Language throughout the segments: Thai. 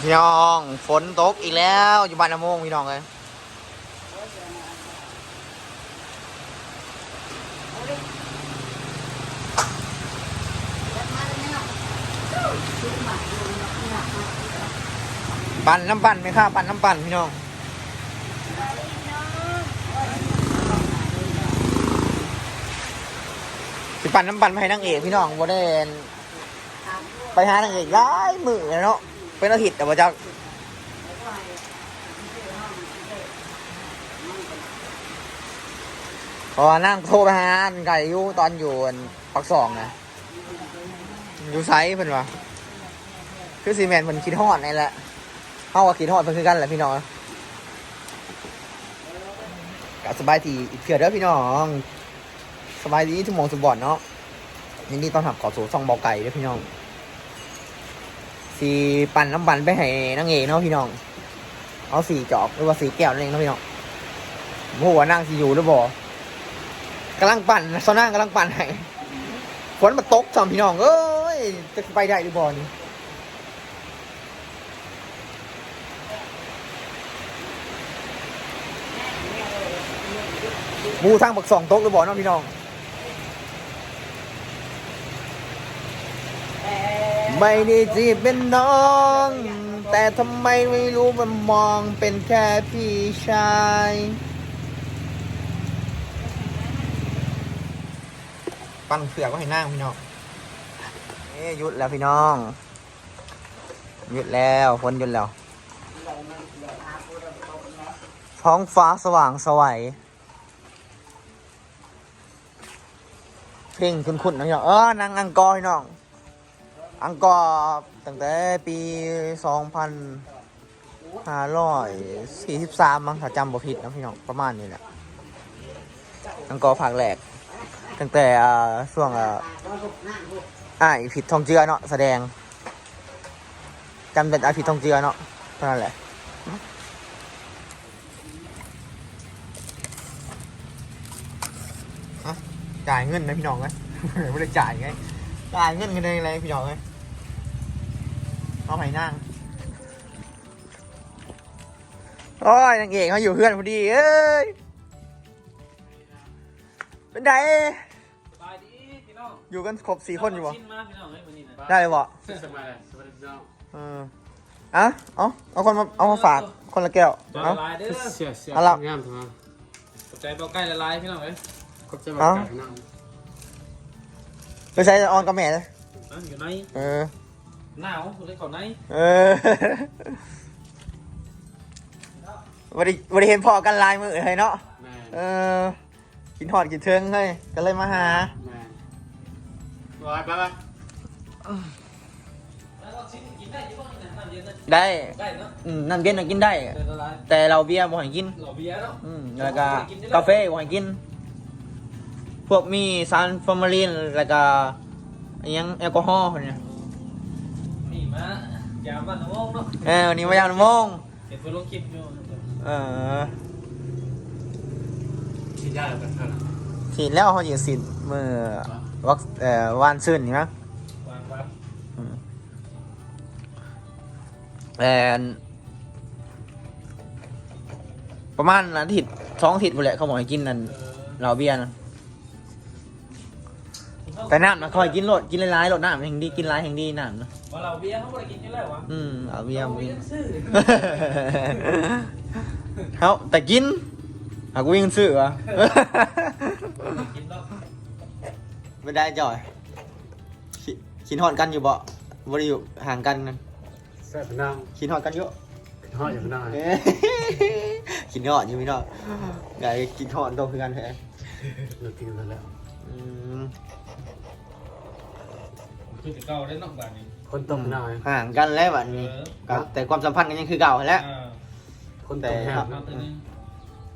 พี่น้อง ฝนตกอีกแล้วอยู่บ้านน้ำมงพี่น้องเลยปั่นน้ำปั่นไหมครับปั่นน้ำปั่นพี่น้องสิปั่นน้ำปั่นมาให้นางเอกพี่น้องบ่ได้ ไปหานางเอกได้มือเลยเนาะเป็นอาทิตย์แต่ว่าจะพอนั่งโทรไปหาอันไก่อยู่ตอนอยู่อันปักสองนะอยู่ไซส์เพิ่นว่าคือซีเมนต์เพิ่นคิดฮอดนี่แหละเฮาก็คิดฮอดเพิ่นคือกันแหละพี่น้องก็สบายทีอีกเถื่อเด้อพี่น้อง สบายดีทุกโมงสุบอดเนาะยินดีต้อนรับเขอสู่ซองเบาไก่ด้วยพี่น้อง สีปั่นน้ำปั่นไปให้นางเอกเนาะพี่น้อง เอาสีจอกหรือว่าสีแก้วนั่นเองเนาะพี่น้องโอ้โหนั่งสีอยู่หรือบ่กำลังปั่นโซนั่งกำลังปั่นให้ฝนมาตกจอมพี่น้อง เอ้ยจะไปได้หรือบ่นี่มูทางบักสองโต๊ะหรือบ่เนาะพี่น้อง ไม่ได้จีบเป็นน้อง แต่ทำไมไม่รู้มันมองเป็นแค่พี่ชาย ปั้นเผือกก็ให้นั่งพี่น้องเอ้ยหยุดแล้วพี่น้อง หยุดแล้วฝนหยุดแล้วท้องฟ้าสว่างสวัยเพลงคุ้นๆนะพี่น้องเออนางอังกอร์พี่น้อง อังกอร์ตั้งแต่ปีสองพันห้าร้อยสี่สิบสามมั้งถ้าจำบ่ผิดนะพี่น้องประมาณนี้แหละอังกอร์ภาคแรกตั้งแต่อ่าช่วงอ่าอ่ายผิดทองเจือเนาะแสดงจำเป็นอาผิดทองเจือเนาะเท่านั้นแหละจ่ายเงินนะพี่น้องไงไม่ได้จ่ายไง จ่ายเงินกันเลยอะไรพี่น้องไงเอาไผ่นั่งโอ้ยนางเอกเขาอยู่เพื่อนพอดีเอ้ยเป็นไงสบายดีพี่น้องอยู่กันครบสี่คนอยู่บ่ชินมากพี่น้องเฮ้ยวันนี้นะได้เลยบ่สบายเลยสบายดีพี่น้องเอออะเอาเอาคนมาเอามาฝากคนละแก้วตัวเอาละลายเด้อเสียเสียเอาล่ะงามทั้งนั้นขอบใจเบาใกล้ละลายพี่น้องเอ้ยขอบใจมากพี่น้อง ไปใช้ออนกับแม่เลยนั่นอยู่ในเออหนาวเลยเขาในเออวันนี้วันนี้เห็นพ่อกันลายมือเลยเนาะแม่เออกินหอดกินเทิงเฮ้ยก็เลยมาหา แม่ไปไปไปแล้วก็ชิ้นกินได้ยี่ห้อนี้นะน้ำเย็นนะได้ได้เนาะอืมน้ำเย็นน่ะกินได้ เดี๋ยวละลายแต่เราเบียร์บ่ให้กินหล่อเบียร์เนาะอืมแล้วก็กาแฟบ่ให้กิน พวกมีซานฟอร์มาลินแล้วก็อิหยังแอลกอฮอล์เนี่ยนี่มายามบ้านน้องเนาะเออวันนี้มายามโมงเห็นเพื่อนลงคลิปอยู่เออฉีดยาแบบนั้นฉีดแล้วเขาฉีดสิเมื่อวัคเอ่อวานซื่นนี่มั้งวางวัดแอนประมาณอาทิตย์สองอาทิตย์ไปแหละเขาบอกให้กินนั่นเออเหล้าเบียร์นะ แต่น้ำนะคอยกินรดกินหลายๆรดน้ำแห่งดีกินหลายแห่งดีน้ำนะว่าเราเบียร์เขาไม่ได้กินอยู่แล้ววะอืมเหล้าเบียร์เราบ่เบีกิยนร์ซื้อเขาแต่กินหากวิ่งซื้อวะกินแล้วไม่ได้จ่อยขิขินหอดกันอยู่บ่บ่ได้อยู่ห่างกันนั่นแซ่บพี่น้องขินหอดกันอยู่ทอดอยู่พี่น้องเอ้ยขินหอดอยู่พี่น้องไงกินหอดโตคือกันแท้เรากินกันแล้วอืม คือจะเก่าได้นอกบ้านนี่คนตกหน่อยห่างกันแล้วบัดนี้เออก็แต่ความสัมพันธ์กันยังคือเก่าแหล้วอ่าคนตกแห้งเอาตัวนี้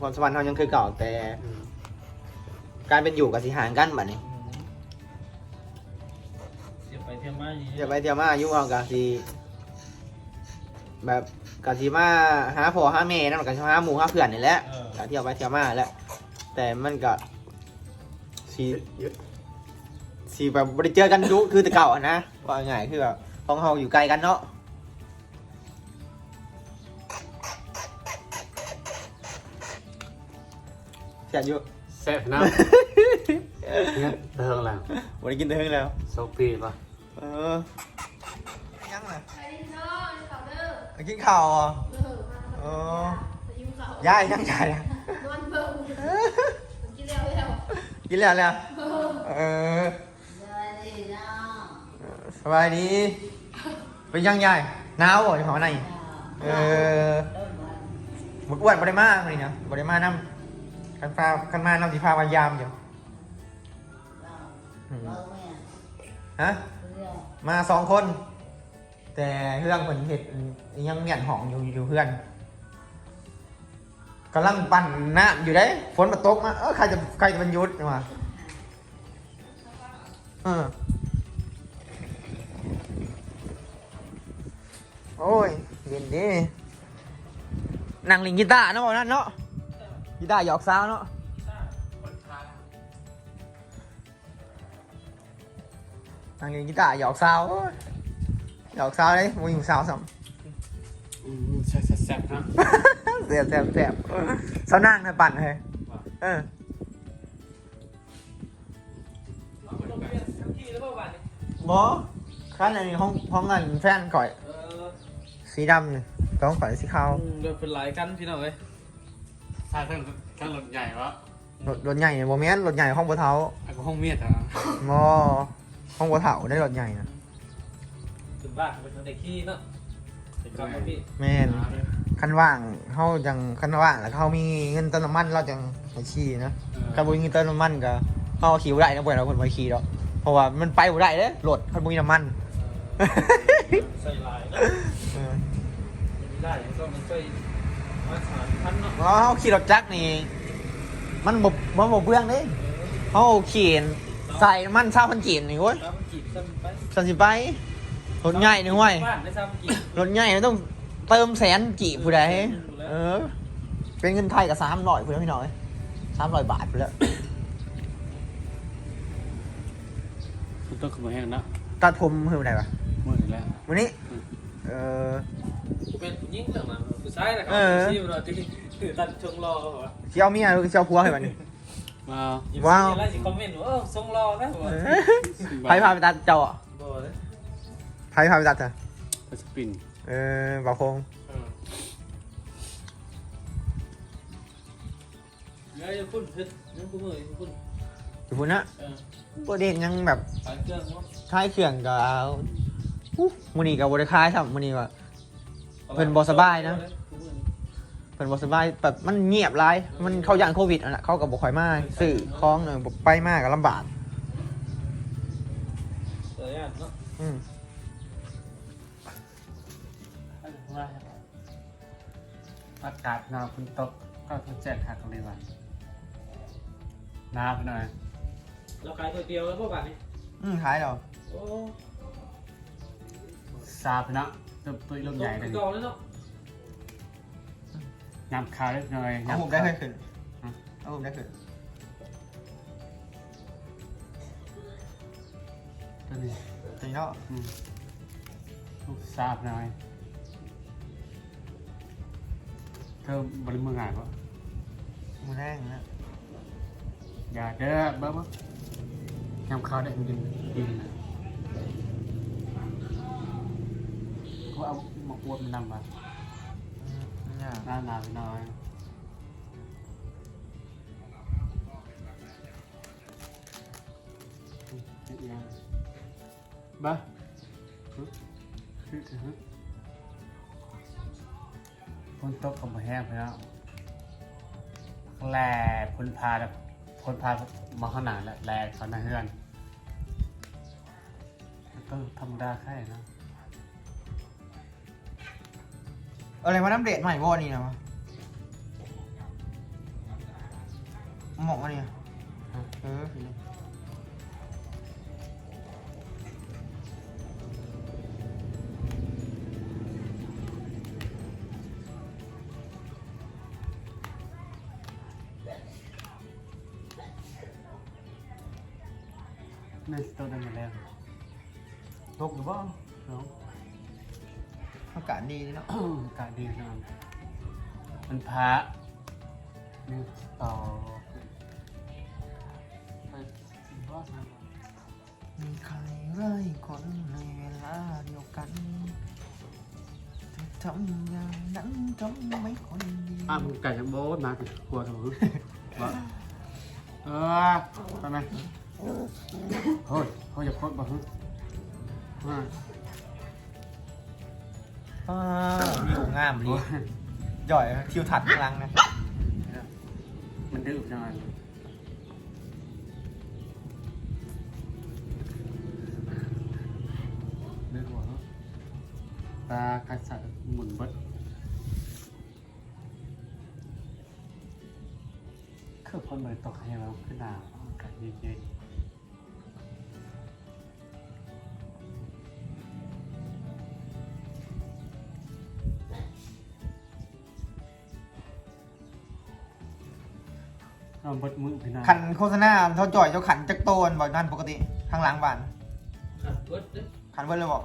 ความสัมพันธ์เขายังคือเก่าแต่ การเป็นอยู่กับสิห่างกันบัดนี้อืมเสียไปเที่ยวมาอย่างนี้เดี๋ยวไปเที่ยวมาอายุเอากับสิแบบกับสิมาหาพ่อหาแม่นั่นกับสิมาหาหมู่หาเพื่อนนี่แหละเออก็เที่ยวไปเที่ยวมาแหละแต่มันก็สี สีแบบบริเจอกันดุคือแต่เก่าอะนะบว่าไงคือแบบของเราอยู่ไกลกันเนาะเสียอยู่แซ่บพี่น้องเนี่ยเดิงแล้ววันนี้กินเทิงแล้วโซปีปะเออยังไงไปดินเนอร์เขาเด้อกินข้าวอะเออมาเออไปยุ่งเขายายยังยายอะนอนเบิ่งกินแล้วแล้วกินแล้วแล้ว เออ เออส บายดี เป็นยังยายหนาวบ่อยู่ข้างในเออหมดอ้วนบริมาวันนี้นะบริมาน้ำคันฟ้าคันมาน้ำสีฟ้ามายามอยู่ฮะมาสองคน แต่เรื่องเหมือนเห็ดยังเหมียนหองอยู่อยู่เพื่อนกำลังปั่นน้ำอยู่ได้ฝนมาตกมาเออใครจะใครจะบรรยุทธ์มาเออ โอ้ยเย็นดีนั่งลิงกีตาร์เนาะบอกนั่นเนาะกีตาร์หยอกสาวเนาะนั่งลิงกีตาร์หยอกสาวหยอกสาวเลยมึงอยู่สาวสัมแซ่บแซ่บแซ่บนะเสียบเสียบเสียบสานั่งนะปั่นเลยเออเอาไปลงเรียนทั้งที่แล้วเปล่าบ้านนี้บอขั้นอันนี้ห้องห้องเงินแฟนก่อย สีดำนี่ต้องข่อยสีขาวเดี๋ยวเป็นหลายกันพี่น้องเอ้ยใช่ทั้งทั้งรถใหญ่วะรถรถใหญ่โมเมนต์รถใหญ่ห้องบัวเทาไอ้พวกห้องเมียดอะงอห้องบัวเทาได้รถใหญ่นะถึงบ้านเป็นเด็กขี้เนาะเด็กครับพี่แม่นคันว่างเขาจังคันว่างแล้วเขามีเงินเติมน้ำมันเราจังไปขี่นะคันบุญเงินเติมน้ำมันก็เขาขี่บ่ได้นะเพื่อนเราคนไปขี่หรอกเพราะว่ามันไปบ่ได้เลยรถคันบุญน้ำมัน ใส่ลายเนาะเออไม่ได้ก็มันช่วยมาสานพันเนาะแล้วเขาขี่รถจักรนี่ มันบบมันบบเบื้องเลยเขาขี่ใส่น้ำมันเช่าพันกีนนี่เว้ยครับจีบซ้ำไปสันสิไปรถใหญ่นี่เว้ยบ้านไม่ซ้ำจีบรถใหญ่มันต้องเติมแสนกี่ผู้ใดเออ เป็นเงินไทยกับสามร้อยผู้ใดพี่น้อยสามร้อยบาทผู้แล้วคุณต้องขโมยแห้งนะตัดผมคือผู้ใดวะ มือแล้ววันนี้ เออ เป็นยิ่งเรื่องมันผู้ชายนะครับเออ ชีพเราที่ถือตัดชงรอเขาบอกว่าเชี่ยวเมียหรือเชี่ยวผัวเหรอวะนี่มาว้าวอะไรสิคอมเมนต์ว่าเออทรงรอนะผมว่าไพ่พาไปตัดเจ้าอะบ่เลยไพ่พาไปตัดเถอะไปสปินเออบ่าวโคงเออเดี๋ยวจะพุ่นเพชรยังกูมือยังพุ่นอยู่พุ่นนะเออประเด็นยังแบบขายเครื่องเนาะท้ายเครื่องก็เอา อู้มือนี้กับบริคายครับมือนี้ว่า เพิ่นบ่สบายนะ เพิ่นบ่สบายแบบมันเงียบหลาย มันเข้าย่านโควิดอะนะเขากับบ่ค่อยมาซื้อของเนอะบ่ไปมากก็ลำบากเออเนาะอืมอากาศหนาวฝนตกก็ต้องแจ้งหักกันเลยวันน้ำไปหน่อยเราขายตัวเดียวแล้วพวกบ้านนี้อืมขายเหรอโอ้ ซาไปนะตัวตัวลมใหญ่เลยเก่าแล้วเนาะยำคาวเล็กน้อยเอาผมได้เคยขึ้นเอาผมได้ขึ้นตัวนี้ตีเนาะอืมลูกซาบหน่อยเธอบริมือหายปะมือแรงนะอย่าเด้อเบิ้มยำคาวได้มันดินดิน นะก็เอาหมกอวดมันนำมาอืมเนี่ยหน้าหนาวไปหน่อยบ้าฮึฮึฮึฝนตกกับแห้งไปแล้วแหล่พ้นพาแล้วพ้นพามาข้างหน้าแล้วแหล่เขาหน้าเฮือนก็ธรรมดาแค่นะ อะไรมาน้ำเดทใหม่บ่นี่นะวะหมอกอันนี้เออในสตูดิโอมแล้วตกหรือเปล่า ดีเนาะ อากาศดีนอนมันพระนี่ต่อไปสิว่าทำไมมีใครไล่คนในเวลาเดียวกันเธอทำอย่างนั้นทำไม่คนดีอะมึงไก่จะโบ๊ทมาสิกลัวทำไมว่าเออทำไมเฮ้ยเขาจะโคตรบ่ฮึว่า อ่าวิวงามดีย่อยทิวทัศน์ข้างหลังนะมันดื้อจังเลยดื้อหัวเนอะตาคัดสัตว์หมุนเบิดคือคนเหมือนตกให้เราขึ้นหนาวอากาศเย็นๆ เราเบิดมือพี่นาขันโฆษณาเท่าจ่อยเจ้าขันจักโตนบอกนั่นปกติข้างหลังบ้านขันเบิดเด้อขันเบิ้ลเลยบอก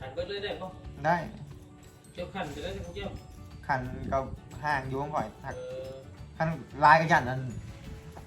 ขันเบิดเลยได้ปะได้เจ้าขันจะได้ที่พวกเจ้าขันกับห่างอยู่ข้างข่อยเออขันลายกันยันอัน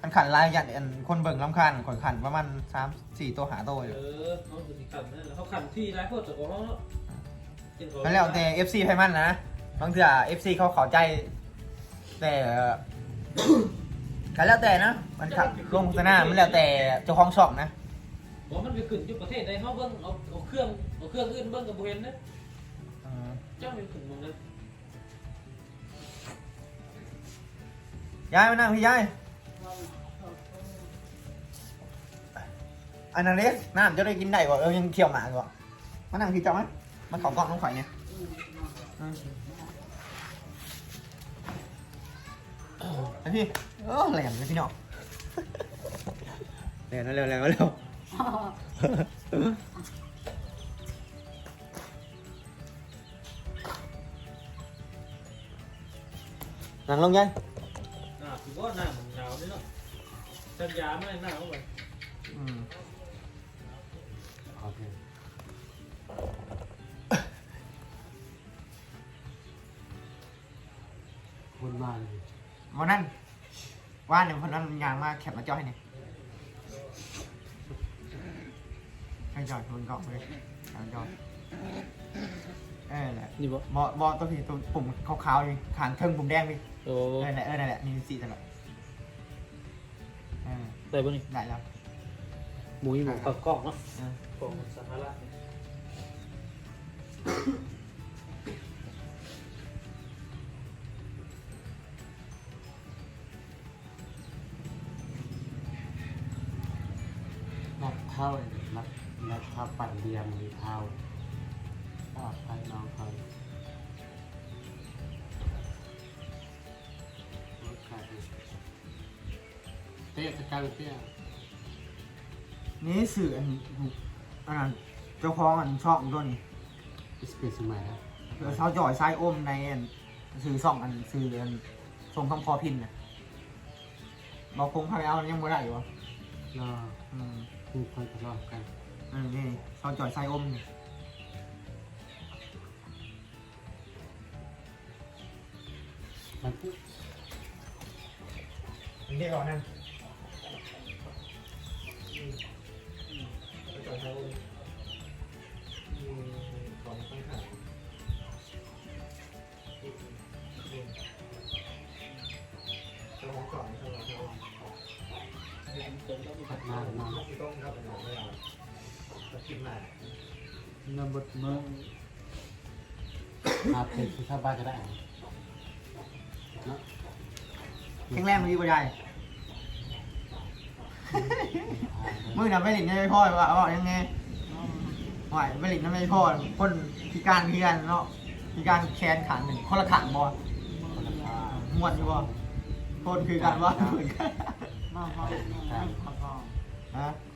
ขันขันลายยันอันคนเบิ่งลำคันข่อยขันประมาณสามสี่ตัวหาตัวเออยู่อเขาคือสิขันนั่นแล้วเขาขันที่ไรพวกจากของเขาเนาะกินของนั่นแล้วแต่ FC ไพมันนะบางเทื่อ FC เขาเข้าใจแต่เอ่อ กันแล้วแต่นะมันขับลงโฆษณามันแล้วแต่เจ้าของช่องนะบอกมันไปขึ้นอยู่ประเทศใดเขาเบิ่งเอาเอาเครื่องเอาเครื่องอื่นเบิ่งกับบุเห็นนะอืมเจ้าไปขึ้นตรงนั้นยายมานั่งพี่ยายอันนั้นเล็กน้ำจะได้กินได้บ่เออยังเคี่ยวหมากบ่มานั่งพี่เจ้าไหมมันของกล่องน้องข่อยเนี่ยอืมไปพี่ เออแหลมเลยพี่น้องเร็วเร็วเร็วเร็วนั่งลงยัง หน้าคือว่าหน้ามันหนาวด้วยเนาะสัญญาไม่หน้าเข้าไป ว่าเนี่ยคนนั้นยางมาแคปมาจอยเนี่ยให้จอยทุนกล่องเลยเอาจอยเออแหละนี่บ่บอบอตัวพี่ตัวปุ่มขาวๆนี่ขางเทิงปุ่มแดงพี่โอ้เออนั่นแหละเออนั่นแหละนี่สีนั่นแหละเออได้บ่นี่ได้แล้วหมูหมูกับกล้องเนาะเออกล้องสัมภาระ เท่าเลยนัดนัดเท่าปั่นเบียร์มือเท่าปลอดภัยน้องเขาโอเคเตี้ยสกายเตี้ยนี่สื่ออันอันนั้นเจ้าของอันช่องตัวนี้อิสเปซสมัยครับเออเช้าจ่อยไส้อมในอันสื่อสองอันสื่ออันส่งคำคอพินนะบอกคงพาไปเอายังไม่ได้อยู่วะรออืม คู่คนทะเลาะกันอันนี้เช้าจ่อยไซอมนี่มันปุ๊บเรียกก่อนนั่น เนื้อบดมืออาเพจที่เข้าบ้านก็ได้เนาะแข็งแรงมันดีกว่าใหญ่มือน่ะไม่หลินไม่พ่อว่าว่ายังไงหอยไม่หลินไม่พ่อคนพิการพิการเนาะพิการแขนขาหนึ่งคนละขางบอลคนละพาม้วนอยู่บ่คนคือกันว่าเหมือนกันการฮะร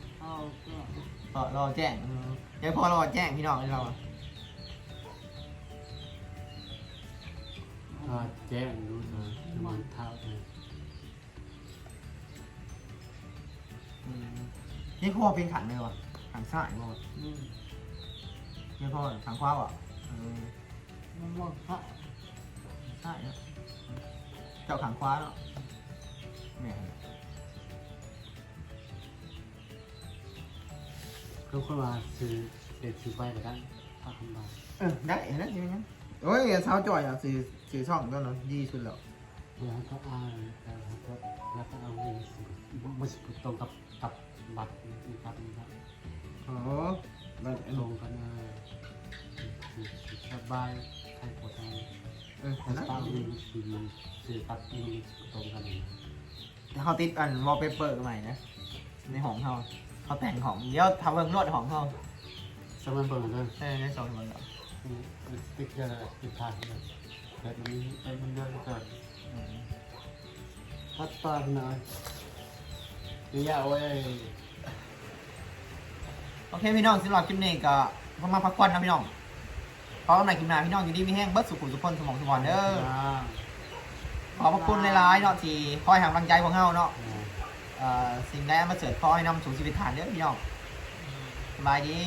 อรอแจ้งอืมเดี๋ยวพอรอแจ้งพี่น้องให้เราอะก็แจ้งรู้เลยมันเท่าเลยอืมนี่พ่อเป็นขันเลยวะขันสายบ่วะอืมเนี่ยพ่อทางขวาอะเออมันว่าพระใช่เนาะเจ้าขังขวาเนาะแม่ เขาคนมาซื้อเด็ดซื้อไปแบบนั้นพระคำบาเออได้เห็นแล้วใช่ไหมยังโอ้ยเช้าจ่อยอะสื่อสื่อช่องตัวนั้นดีสุดแล้วเดี๋ยวเขาอ่านแล้วก็แล้วก็เอาเงินซื้อมันตรงกับกับบัตรกับบัตรโอ้แบบตรงกันเลยสบายใครปวดทางเออถ้าตามเงินซื้อซื้อกับเงินตรงกันเขาติดอันวอลเปเปอร์ใหม่นะในห้องเขา เขาแต่งของเดี๋ยวทำเบิ่งนวดของเขาสมัยเปิดเลยเออในสองเบิ่งเนาะติ๊กเกอร์ติดทางเลยแต่มันแต่มันเยอะเกินอืมพัดตอนหน่อยนี่เอาไว้โอเคพี่น้องสำหรับคลิปนี้ก็พอมาพักผ่อนนะพี่น้องเพราะว่าในคลิปหน้าพี่น้องอยู่ดีมีแห้งเบิดสุขุมสุขคนสมองสมองเด้อ ขอบพระคุณหลายๆเนาะที่คอยให้กำลังใจพวกเฮาเนาะเอ่อ สิ่งใดมาเสริฐขอให้นำสู่ชีวิตฐานเด้อพี่น้องสบายดี